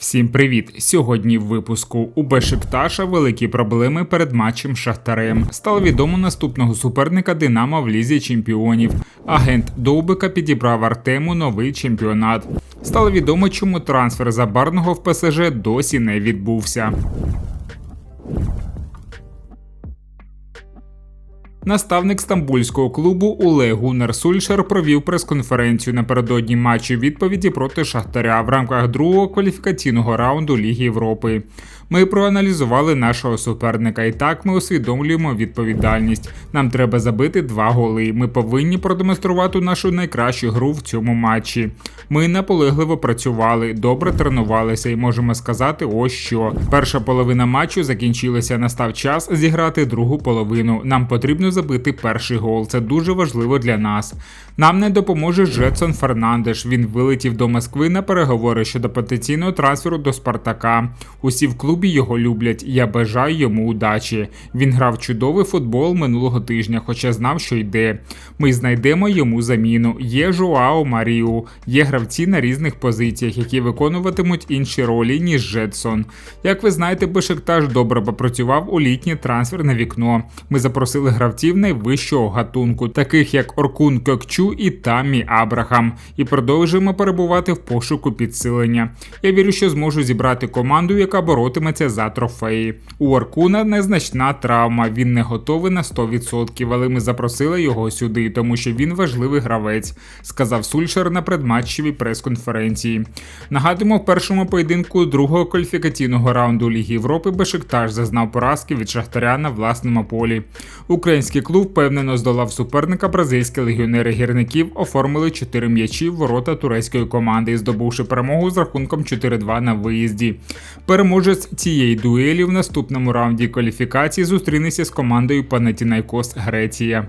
Всім привіт! Сьогодні в випуску у Бешикташа великі проблеми перед матчем Шахтарем. Стало відомо наступного суперника Динамо в лізі чемпіонів. Агент Довбика підібрав Артему новий чемпіонат. Стало відомо, чому трансфер Забарного в ПСЖ досі не відбувся. Наставник стамбульського клубу Олег Гуннер Сульшер провів прес-конференцію напередодні матчу відповіді проти Шахтаря в рамках другого кваліфікаційного раунду Ліги Європи. Ми проаналізували нашого суперника, і так ми усвідомлюємо відповідальність. Нам треба забити два голи. Ми повинні продемонструвати нашу найкращу гру в цьому матчі. Ми наполегливо працювали, добре тренувалися і можемо сказати, ось що. Перша половина матчу закінчилася. Настав час зіграти другу половину. Нам потрібно забити перший гол. Це дуже важливо для нас. Нам не допоможе Джетсон Фернандеш. Він вилетів до Москви на переговори щодо потенційного трансферу до Спартака. Усі в клубі його люблять. Я бажаю йому удачі. Він грав чудовий футбол минулого тижня, хоча знав, що йде. Ми знайдемо йому заміну. Є Жуао Маріу, є гравці на різних позиціях, які виконуватимуть інші ролі, ніж Джетсон. Як ви знаєте, Бешикташ добре попрацював у літнє трансферне вікно. Ми запросили гравців найвищого гатунку, таких як Оркун Кьокчу і Тамі Абрахам, і продовжуємо перебувати в пошуку підсилення. Я вірю, що зможу зібрати команду, яка боротиметься за трофеї. У Оркуна незначна травма, він не готовий на 100%, але ми запросили його сюди, тому що він важливий гравець, сказав Сульшер на предматчевій прес-конференції. Нагадуємо, в першому поєдинку другого кваліфікаційного раунду Ліги Європи Бешикташ зазнав поразки від Шахтаря на власному полі. Український клуб впевнено здолав суперника бразильські легіонери гірників, оформили 4 м'ячі в ворота турецької команди, здобувши перемогу з рахунком 4-2 на виїзді. Переможець цієї дуелі в наступному раунді кваліфікації зустрінеться з командою Панатінайкос Греція.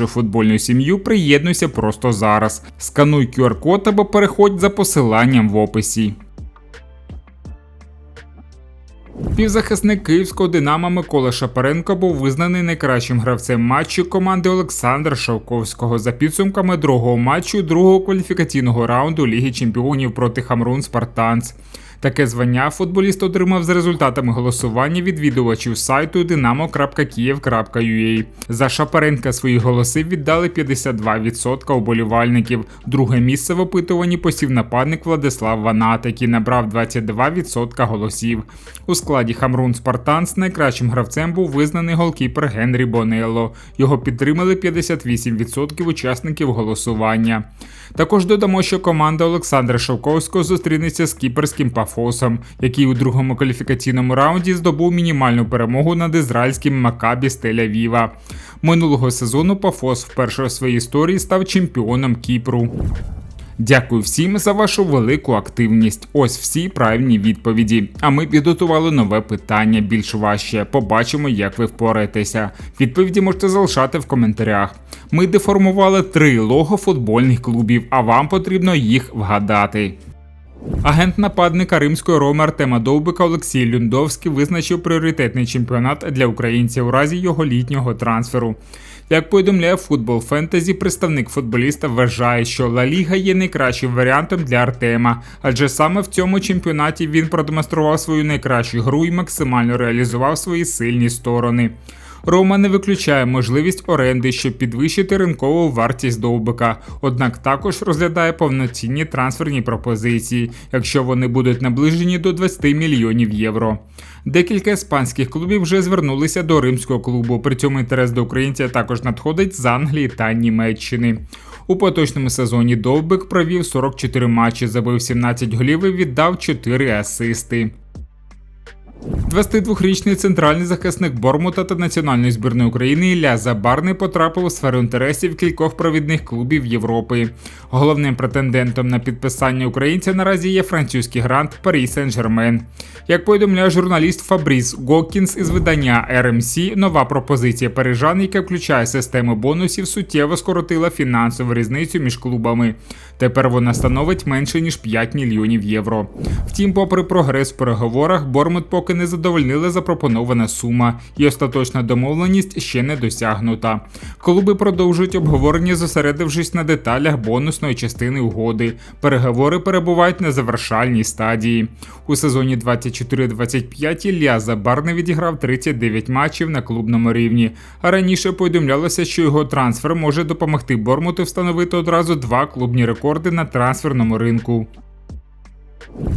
нашу футбольну сім'ю, приєднуйся просто зараз. Скануй QR-код або переходь за посиланням в описі. Півзахисник київського Динамо Микола Шапаренко був визнаний найкращим гравцем матчу команди Олександра Шовковського за підсумками другого матчу другого кваліфікаційного раунду Ліги Чемпіонів проти Хамрун Спартанц. Таке звання футболіст отримав за результатами голосування відвідувачів сайту dinamo.kiev.ua. За Шапаренка свої голоси віддали 52% уболівальників. Друге місце в опитуванні посів нападник Владислав Ванат, який набрав 22% голосів. У складі Хамрун Спартанс найкращим гравцем був визнаний голкіпер Генрі Бонелло. Його підтримали 58% учасників голосування. Також додамо, що команда Олександра Шовковського зустрінеться з кіперським Пафосом, який у другому кваліфікаційному раунді здобув мінімальну перемогу над ізраїльським Макабі з Тель-Авіва. Минулого сезону Пафос вперше у своїй історії став чемпіоном Кіпру. Дякую всім за вашу велику активність. Ось всі правильні відповіді. А ми підготували нове питання більш важче. Побачимо, як ви впораєтеся. Відповіді можете залишати в коментарях. Ми деформували три лого футбольних клубів, а вам потрібно їх вгадати. Агент нападника римської роми Артема Довбика Олексій Люндовський визначив пріоритетний чемпіонат для українців у разі його літнього трансферу. Як повідомляє футбол Фентезі, представник футболіста вважає, що Ла Ліга є найкращим варіантом для Артема, адже саме в цьому чемпіонаті він продемонстрував свою найкращу гру і максимально реалізував свої сильні сторони. Рома не виключає можливість оренди, щоб підвищити ринкову вартість довбика, однак також розглядає повноцінні трансферні пропозиції, якщо вони будуть наближені до 20 мільйонів євро. Декілька іспанських клубів вже звернулися до римського клубу. При цьому інтерес до українця також надходить з Англії та Німеччини. У поточному сезоні Довбик провів 44 матчі, забив 17 голів і віддав 4 асисти. 22-річний центральний захисник Бормута та національної збірної України Ілля Забарний потрапив у сферу інтересів кількох провідних клубів Європи. Головним претендентом на підписання українця наразі є французький грант Парі Сен-Жермен. Як повідомляє журналіст Фабріс Гоккінс із видання RMC, нова пропозиція парижан, яка включає систему бонусів, суттєво скоротила фінансову різницю між клубами. Тепер вона становить менше ніж 5 мільйонів євро. Втім, попри прогрес в переговорах, Бормут поки не задовольнила запропонована сума, і остаточна домовленість ще не досягнута. Клуби продовжують обговорення, зосередившись на деталях бонусної частини угоди. Переговори перебувають на завершальній стадії. У сезоні 24-25 Ілля Забарний відіграв 39 матчів на клубному рівні. А раніше повідомлялося, що його трансфер може допомогти Бормуту встановити одразу два клубні рекорди на трансферному ринку.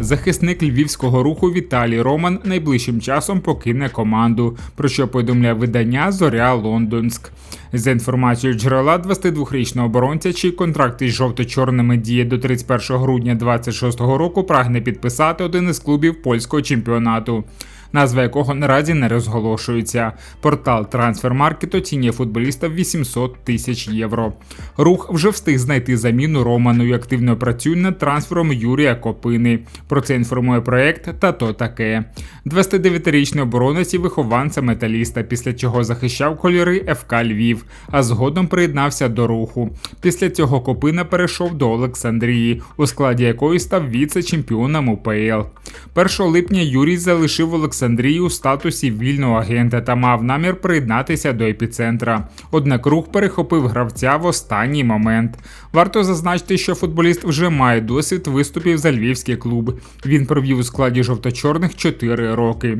Захисник львівського руху Віталій Роман найближчим часом покине команду, про що повідомляє видання Зоря Лондонськ. За інформацією джерела 22-річного оборонця, чий контракт із жовто-чорними діє до 31 грудня 2026 року, прагне підписати один із клубів польського чемпіонату. Назва якого наразі не розголошується. Портал Трансфермаркет оцінює футболіста в 800 тисяч євро. Рух вже встиг знайти заміну Роману і активно працює над трансфером Юрія Копини. Про це інформує проект та то таке. 29-річний оборонець і вихованця металіста, після чого захищав кольори ФК Львів, а згодом приєднався до руху. Після цього Копина перейшов до Олександрії, у складі якої став віце-чемпіоном УПЛ. 1 липня Юрій залишив Олександрію у статусі вільного агента та мав намір приєднатися до епіцентра. Однак рух перехопив гравця в останній момент. Варто зазначити, що футболіст вже має досвід виступів за львівський клуб. Він провів у складі жовто-чорних 4 роки.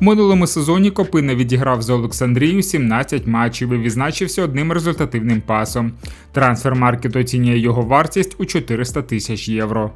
У минулому сезоні Копина відіграв за Олександрію 17 матчів і відзначився одним результативним пасом. Трансфермаркет оцінює його вартість у 400 тисяч євро.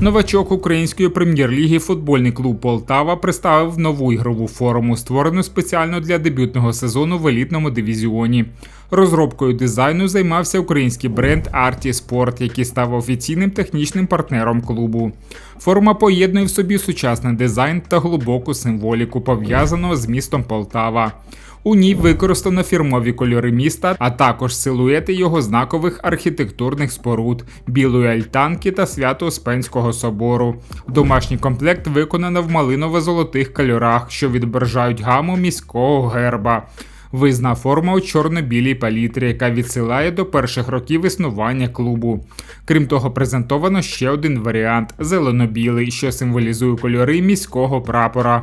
Новачок української прем'єр-ліги футбольний клуб Полтава представив нову ігрову форму, створену спеціально для дебютного сезону в елітному дивізіоні. Розробкою дизайну займався український бренд Arty Sport, який став офіційним технічним партнером клубу. Форма поєднує в собі сучасний дизайн та глибоку символіку, пов'язаного з містом Полтава. У ній використано фірмові кольори міста, а також силуети його знакових архітектурних споруд, білої альтанки та свято-Успенського собору. Домашній комплект виконано в малиново-золотих кольорах, що відображають гаму міського герба. Визна форма у чорно-білій палітрі, яка відсилає до перших років існування клубу. Крім того, презентовано ще один варіант зелено-білий, що символізує кольори міського прапора.